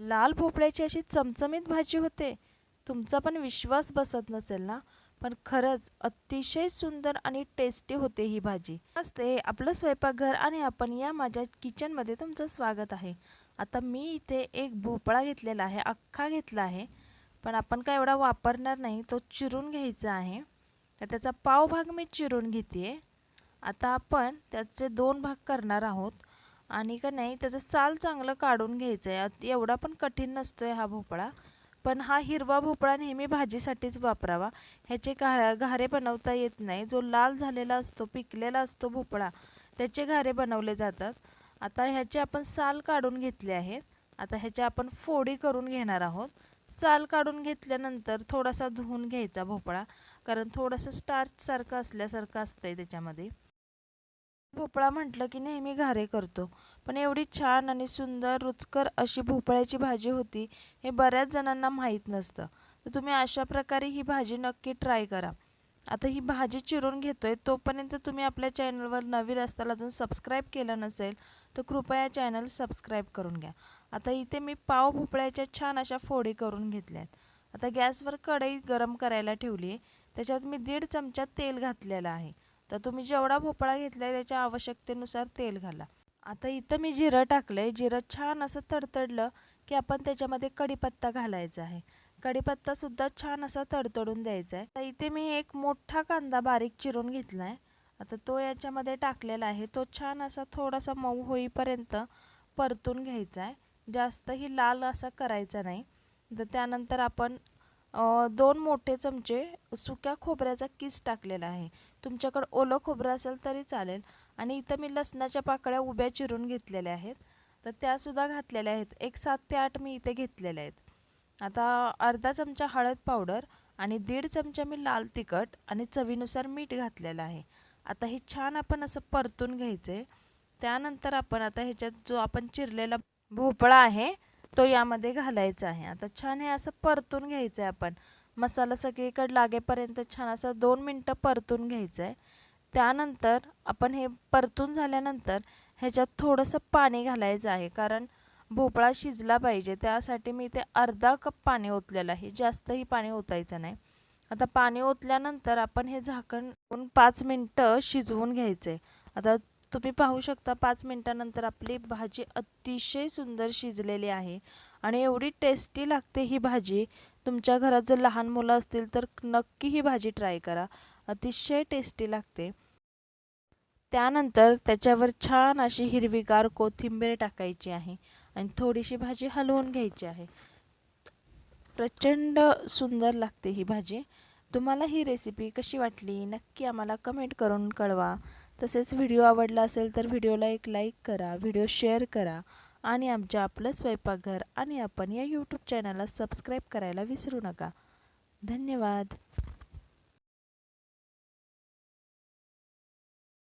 लाल भोपळ्याची अशी चमचमीत भाजी होते. तुमचा पण विश्वास बसत नसेल ना? पण खरंच अतिशय सुंदर आणि टेस्टी होते ही भाजी. असते आपलं स्वयंपाकघर आणि आपण या माझ्या किचनमध्ये तुमचं स्वागत आहे. आता मी इथे एक भोपळा घेतलेला आहे अख्खा घेतला आहे. पण आपण काय एवढा वापरणार नाही तो चिरून घ्यायचा आहे. तर त्याचा पाव भाग मी चिरून घेते आता आपण त्याचे दोन भाग करणार आहोत. आणि का नाही त्याचं साल चांगलं काढून घ्यायचं आहे एवढा पण कठीण नसतो आहे हा भोपळा. पण हा हिरवा भोपळा नेहमी भाजीसाठीच वापरावा. ह्याचे घा घारे बनवता येत नाही. जो लाल झालेला असतो पिकलेला असतो भोपळा त्याचे घारे बनवले जातात. आता ह्याचे आपण साल काढून घेतले आहेत. आता ह्याचे आपण फोडी करून घेणार आहोत. साल काढून घेतल्यानंतर थोडासा धुवून घ्यायचा भोपळा. कारण थोडंसं स्टार्चसारखं असल्यासारखं असतं आहे त्याच्यामध्ये. भोपळा म्हटलं की नेहमी घारे करतो. पण एवढी छान आणि सुंदर रुचकर अशी भोपळ्याची भाजी होती हे बऱ्याच जणांना माहीत नसतं. तर तुम्ही अशा प्रकारे ही भाजी नक्की ट्राय करा. आता ही भाजी चिरून घेतोय तोपर्यंत तुम्ही आपल्या चॅनलवर नवीन असताना अजून सबस्क्राईब केलं नसेल तर कृपया चॅनल सबस्क्राईब करून घ्या. आता इथे मी पाव भोपळ्याच्या छान अशा फोडी करून घेतल्या आहेत आता गॅसवर कढई गरम करायला ठेवली आहे त्याच्यात मी दीड चमचा तेल घातलेलं आहे. तर तुम्ही जेवढा भोपळा घेतला आहे त्याच्या आवश्यकतेनुसार तेल घाला. आता इथं मी जिरं टाकलं आहे जिरं छान असं तडतडलं की आपण त्याच्यामध्ये कढीपत्ता घालायचा आहे. कढीपत्तासुद्धा छान असा तडतडून द्यायचा आहे. तर इथे मी एक मोठा कांदा बारीक चिरून घेतला आहे आता तो याच्यामध्ये टाकलेला आहे. तो छान असा थोडासा मऊ होईपर्यंत परतून घ्यायचा आहे. जास्तही लाल असा करायचा नाही. तर त्यानंतर आपण दोन मोठे चमचे सुक्या खोबऱ्याचा किस टाकलेला आहे. तुमच्याकडं ओलं खोबरं असेल तरी चालेल. आणि इथं मी लसणाच्या पाकळ्या उभ्या चिरून घेतलेल्या आहेत. तर त्यासुद्धा घातलेल्या आहेत. एक सात ते आठ मी इथे घेतलेल्या आहेत. आता अर्धा चमचा हळद पावडर आणि दीड चमचा मी लाल तिखट आणि चवीनुसार मीठ घातलेलं आहे. आता हे छान आपण असं परतून घ्यायचं. आहे त्यानंतर आपण आता ह्याच्यात जो आपण चिरलेला भोपळा आहे तो यामध्ये घालायचा आहे. आता छान हे असं परतून घ्यायचं आहे आपण. मसाला सगळीकडे लागेपर्यंत छान असं दोन मिनटं परतून घ्यायचं आहे त्यानंतर आपण हे परतून झाल्यानंतर ह्याच्यात थोडंसं पाणी घालायचं आहे. कारण भोपळा शिजला पाहिजे. त्यासाठी मी इथे अर्धा कप पाणी ओतलेलं आहे. जास्तही पाणी ओतायचं नाही. आता पाणी ओतल्यानंतर आपण हे झाकण पाच मिनटं शिजवून घ्यायचं आहे आता तुम्ही पाहू शकता पाच मिनटानंतर आपली भाजी अतिशय सुंदर शिजलेली आहे. आणि एवढी टेस्टी लागते ही भाजी. तुमच्या घरात जर लहान मुलं असतील तर नक्की ही भाजी ट्राय करा. अतिशय टेस्टी लागते. त्यानंतर त्याच्यावर छान अशी हिरवीगार कोथिंबीर टाकायची आहे आणि थोडीशी भाजी हलवून घ्यायची आहे. प्रचंड सुंदर लागते ही भाजी. तुम्हाला ही रेसिपी कशी वाटली नक्की आम्हाला कमेंट करून कळवा. तसेच व्हिडिओ आवडला असेल तर व्हिडिओला एक लाईक करा व्हिडिओ शेअर करा आणि आमच्या आपलं स्वयंपाकघर आणि आपण या यूट्यूब चॅनलला सबस्क्राईब करायला विसरू नका. धन्यवाद.